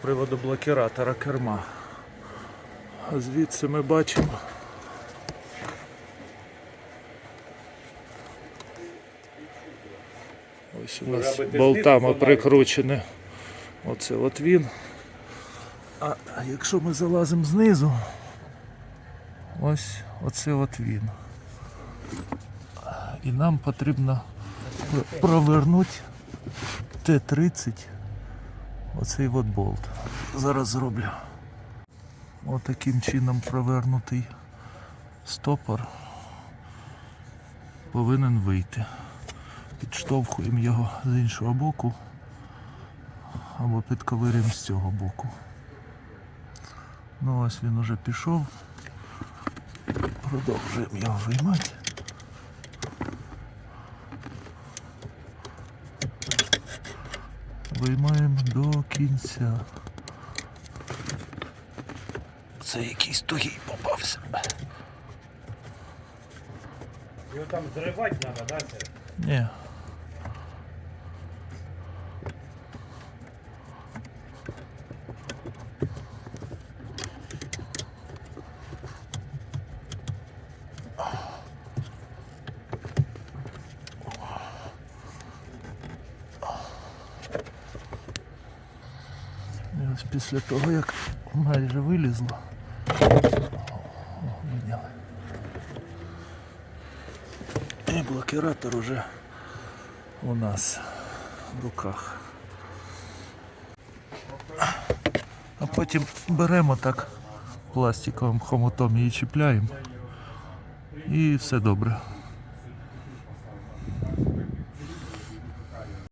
приводу блокіратора керма. А звідси ми бачимо. Ось у нас робити болтами прикручене. Оце от він. А якщо ми залазимо знизу, ось оце от він. І нам потрібно пр- провернути Т-30 оцей от болт. Зараз зроблю. Отаким чином провернутий стопор повинен вийти. Підштовхуємо його з іншого боку або підковирюємо з цього боку. Ну ось він уже пішов. Продовжуємо його виймати. Виймаємо до кінця. Це якийсь тугий попався. Його там зривати треба, да? Ні. Ось після того, як майже вилізло. І блокіратор уже у нас в руках. А потім беремо так пластиковим хомутом її чіпляємо і все добре.